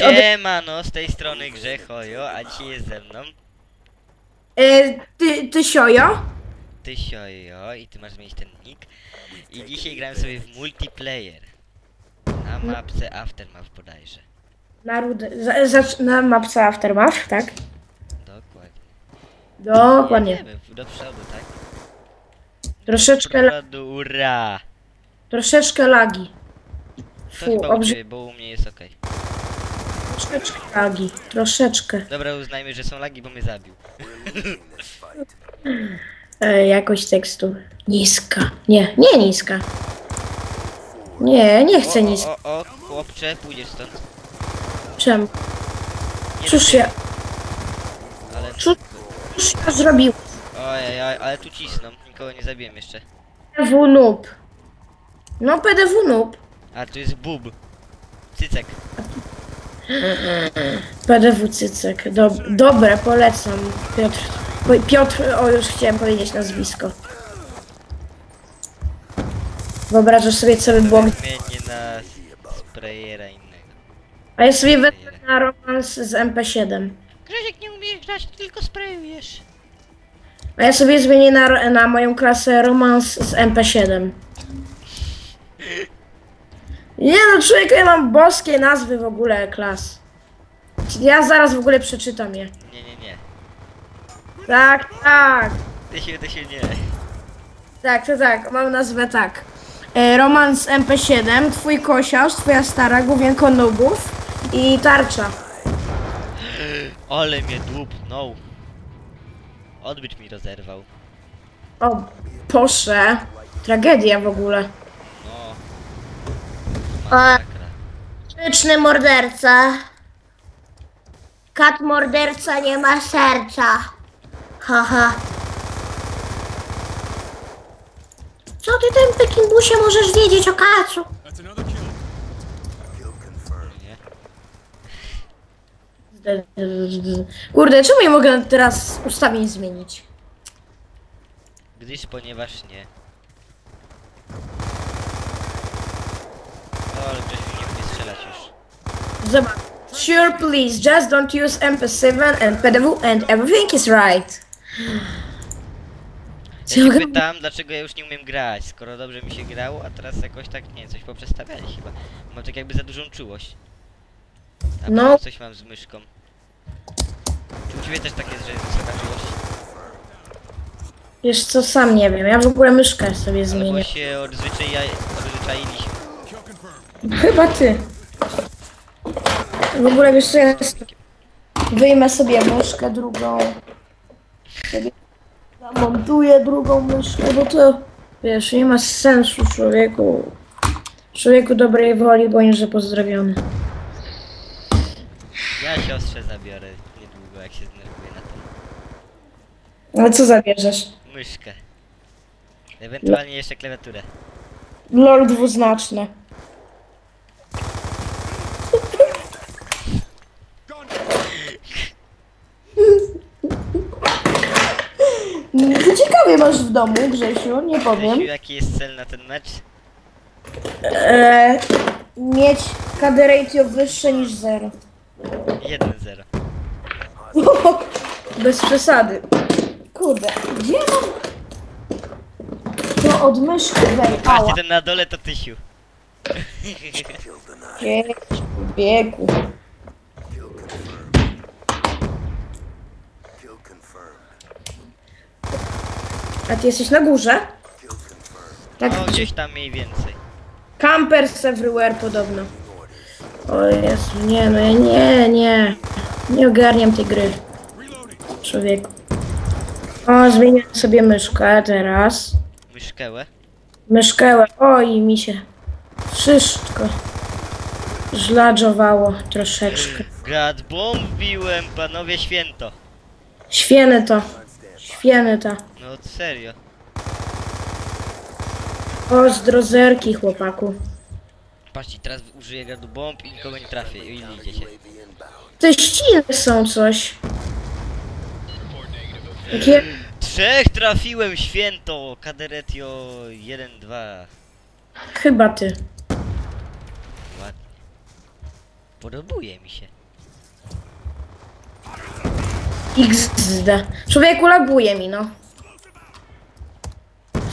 Od... Siemano, z tej strony Grzechojo, a dzisiaj jest ze mną E, ty, ty siojo? ty Siojo i ty masz zmienić ten nick. I dzisiaj grałem sobie w multiplayer. Na mapce Aftermath bodajże. Na, za, za, na mapce Aftermath, tak? Dokładnie. Dokładnie. Jedziemy w- do przodu, tak? Troszeczkę, Do la- przodu, ura! troszeczkę lagi. To Fu, chyba u obrzy... ciebie, bo u mnie jest okej. Troszeczkę lagi. Troszeczkę. Dobra, uznajmy, że są lagi, bo mnie zabił. E, jakość tekstu. Niska. Nie, nie niska. Nie, nie chcę O, niska. o, o, chłopcze, pójdziesz stąd. Czemu? Nie Cóż ja, Ale... cóż, cóż ja zrobił? Ojej, oj, ale tu cisną, nikogo nie zabiłem jeszcze. PDW noob. No PDW noob. A tu jest bub. Cycek. PDW cycek. Dob dobre, polecam. Piotr. Piotr, o już chciałem powiedzieć nazwisko. Wyobrażasz sobie, co by było. Zmienię na sprayera innego. A ja sobie wezmę na romans z MP7. Grzesiek nie umiesz grać, tylko sprayujesz. A ja sobie zmienię na, na moją klasę romans z MP7. Nie no, człowieku, ja mam boskie nazwy w ogóle klas. Ja zaraz w ogóle przeczytam je. Nie, nie, nie. Tak, tak. Ty się, ty się nie. Tak, to tak, mam nazwę tak. E, romans MP7, twój kosiarz, twoja stara, główienko nubów i tarcza. Ale mnie dłupnął. Odbyt mi rozerwał. O, proszę. Tragedia w ogóle. Masakra. Szyczny morderca. Kat morderca nie ma serca. Haha. Co ty tym Pekinbusie możesz wiedzieć o kacu? Kurde, czemu nie mogę teraz ustawień zmienić? Gdyż, ponieważ nie. Grzesiu nie umie strzelać już. Zobacz. Sure, please, just don't use MP7 and PDW and everything is right. Ja się pytam, dlaczego ja już nie umiem grać, skoro dobrze mi się grało, a teraz jakoś tak, nie coś poprzestawiali chyba. Mam tak jakby za dużą czułość. A No. no. coś mam z myszką. Czy u ciebie też tak jest, że jest wysoka czułość? Wiesz co, sam nie wiem. Ja w ogóle myszkę sobie Albo zmienię. się odzwyczaja, odzwyczailiśmy. Chyba ty. W ogóle wiesz co, ja wyjmę sobie myszkę drugą. Zamontuję drugą myszkę, bo to wiesz, nie ma sensu człowieku. Człowieku dobrej woli, bądź że pozdrowiony. Ja siostrze zabiorę niedługo, jak się zdenerwuję na tą Ale co zabierzesz? myszkę. Ewentualnie jeszcze klawiaturę. LOL dwuznaczne. Ty masz w domu, Grzesiu, nie powiem. Grzesiu, jaki jest cel na ten mecz? E, mieć KD ratio wyższe niż 0. 1-0. Bez przesady. Kurde, gdzie mam... To od myszki wej, ała. Patrzcie, ten na dole to Tysiu. Biegu, biegu. A ty jesteś na górze? Tak, No, gdzieś tam mniej więcej. campers everywhere podobno. O Jezu, nie no, ja nie, nie. Nie ogarniam tej gry, człowieku. O, zmieniam sobie myszkę teraz. Myszkełę. Myszkę, oj, mi się wszystko żladżowało troszeczkę. Gad bombiłem, panowie święto. Świeny to. Świeny to. No serio. Pozdrozerki, chłopaku. Patrzcie, teraz użyję gadu bomb i nikogo nie trafię. I idzie się. Te ściny są coś. Takie... Trzech trafiłem, święto! Kaderetio 1-2. Ładnie. Chyba ty. Podobuje mi się. XD. Człowieku laguje mi, no.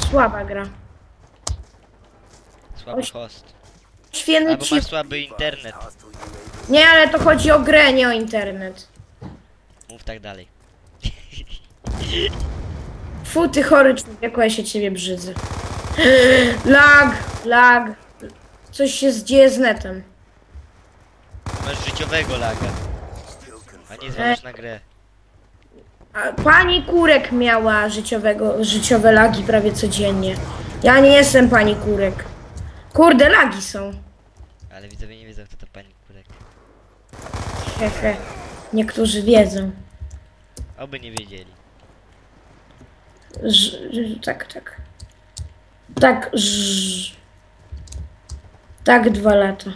Słaba gra. Słaby Oś- host. Świetny Albo ci... słaby internet. Nie, ale to chodzi o grę, nie o internet. Mów tak dalej. Fu, ty chory człowieku, ja się ciebie brzydzę. Lag, lag. Coś się dzieje z netem. Masz życiowego laga. A nie zwalasz na grę. A pani Kurek miała życiowego, życiowe lagi prawie codziennie. Ja nie jestem pani Kurek. Kurde, lagi są. Ale widzowie nie wiedzą kto to pani kurek. Hehe. Niektórzy wiedzą. Oby nie wiedzieli. Ż, ż, tak, tak. Tak, ż. Tak, dwa lata.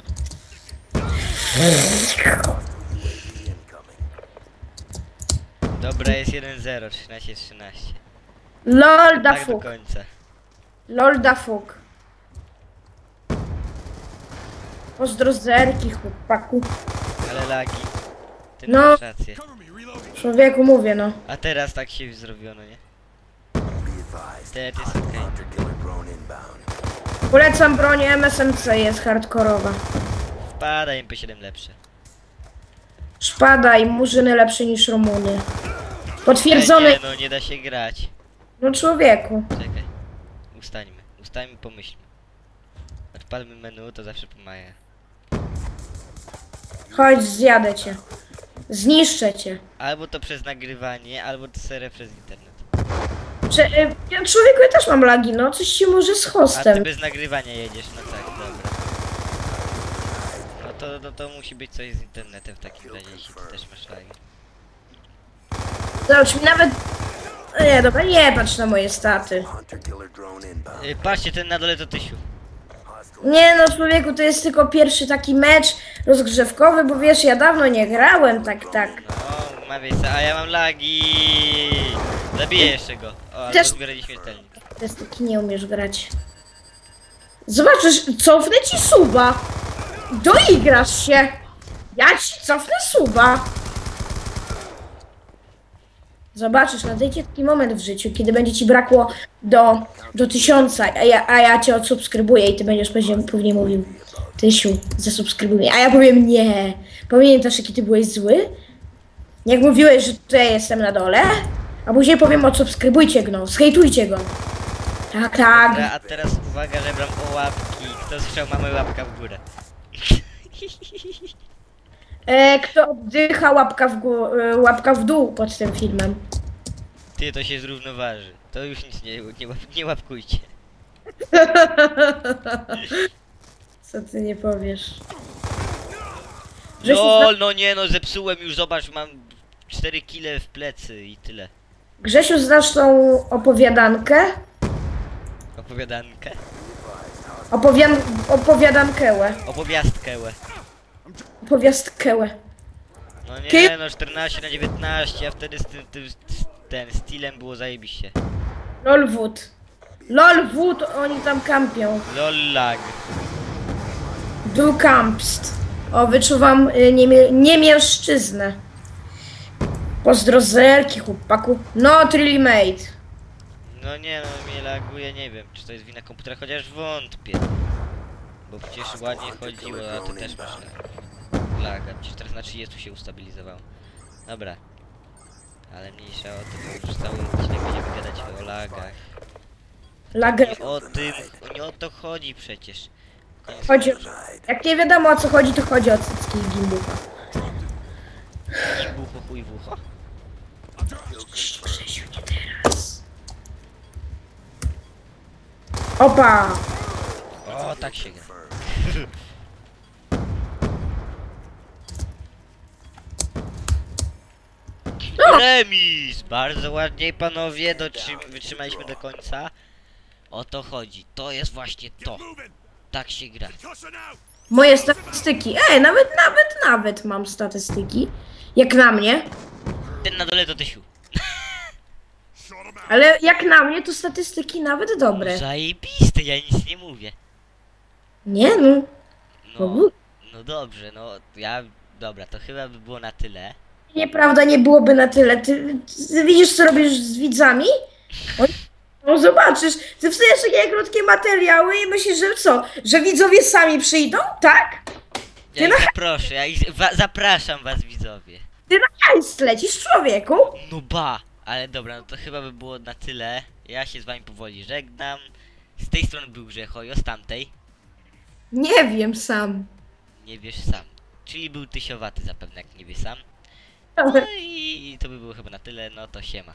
Dobra, jest 1-0, 13-13. LOL da Tak do fuk. końca. LOL da fuk. Pozdro zerki, chłopaku. Ale lagi. Ty No. masz rację. Człowieku mówię, no. A teraz tak się zrobiono, nie? Teraz jest okej. Polecam broń MSMC, jest hardkorowa. Wpada MP7 lepsze. Szpada i murzyny lepsze niż Romuny. Potwierdzone. nie, no nie da się grać. No człowieku. Czekaj. Ustańmy. Ustańmy, pomyślmy. Odpalmy menu, to zawsze pomaga. Chodź, zjadę cię. Zniszczę cię. Albo to przez nagrywanie, albo to serę przez internet. Prze y, ja, człowieku, ja też mam lagi, no. Coś się może z A ty hostem. bez nagrywania jedziesz, no tak, dobra. No to, to, to musi być coś z internetem w takim razie, jeśli ty też masz lagi. Zobacz, mi nawet... No Nie, dobra, nie patrz na moje staty. Y, patrzcie, ten na dole to Tysiu. Nie no, człowieku, to jest tylko pierwszy taki mecz rozgrzewkowy, bo wiesz, ja dawno nie grałem, tak, tak. No, mawiaj se, a ja mam lagi. Zabiję jeszcze go. O, albo Też- zbiorę nieśmiertelnik. To jest taki nie umiesz grać. Zobaczysz, cofnę ci suba. Doigrasz się. Ja ci cofnę suba. Zobaczysz, nadejdzie taki moment w życiu, kiedy będzie ci brakło do, do tysiąca, a ja, a ja cię odsubskrybuję i ty będziesz pewnie, pewnie mówił Tysiu, zasubskrybuj mnie. A ja powiem nie. Pamiętasz, jaki ty byłeś zły? Jak mówiłeś, że tutaj jestem na dole? A później powiem odsubskrybujcie go, no, zhejtujcie go. Tak, tak. Dobra, a teraz uwaga, żebram o łapki. Kto słyszał, mamy łapka w górę. E, kto oddycha, łapka w, gó- e, łapka w dół pod tym filmem. Ty, to się zrównoważy. To już nic nie, nie, łap, nie łapkujcie. Co ty nie powiesz? Że się LOL, no nie no, zepsułem już, zobacz, mam 4 kile w plecy i tyle. Grzesiu, znasz tą opowiadankę? Opowiadankę? Opowian opowiadankę. Opowiastkę, łe. Opowiastkę. No nie no, 14 na 19, a wtedy z tym, tym ten stylem było zajebiście. Lolwood. Lolwood, oni tam kampią. LOL lag. Du kampst. O, wyczuwam y, niemie niemieszczyznę. Pozdro z Elki, chłopaku. Not really made. No nie no, mnie laguje, nie wiem, czy to jest wina komputera, chociaż wątpię. Bo przecież ładnie chodziło, a ty też masz lag- laga, przecież teraz na 30 się ustabilizowało. Dobra. Ale mniejsza o tym, bo już cały odcinek będziemy gadać o lagach. Nie o tym, nie o to chodzi przecież. Koniec Chodzi o... końców. Jak nie wiadomo o co chodzi, to chodzi o cycki i gimbucha. Bucho, chuj w ucho. Opa! O, tak się gra. Remis! Bardzo ładnie panowie, wytrzymaliśmy do końca. O to chodzi, to jest właśnie to. Tak się gra. Moje statystyki. Ej, nawet, nawet, nawet mam statystyki. Jak na mnie. Ten na dole to Tysiu. Ale jak na mnie, to statystyki nawet dobre. Zajebiste, ja nic nie mówię. Nie no. No, No dobrze, no ja... Dobra, to chyba by było na tyle. Nieprawda, nie byłoby na tyle. Ty, ty widzisz, co robisz z widzami? Oni- No zobaczysz, ty wstajesz takie krótkie materiały i myślisz, że co? Że widzowie sami przyjdą? Tak? Ja ich zaproszę, ja ich... Wa zapraszam was widzowie. Ty na hajs lecisz, człowieku. No ba! Ale dobra, no to chyba by było na tyle. Ja się z wami powoli żegnam. Z tej strony był Grzechojo, z tamtej. Nie wiem sam. Nie wiesz sam. Czyli był tysiowaty zapewne, jak nie wie sam. No i to by było chyba na tyle, no to siema.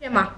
Nie ma.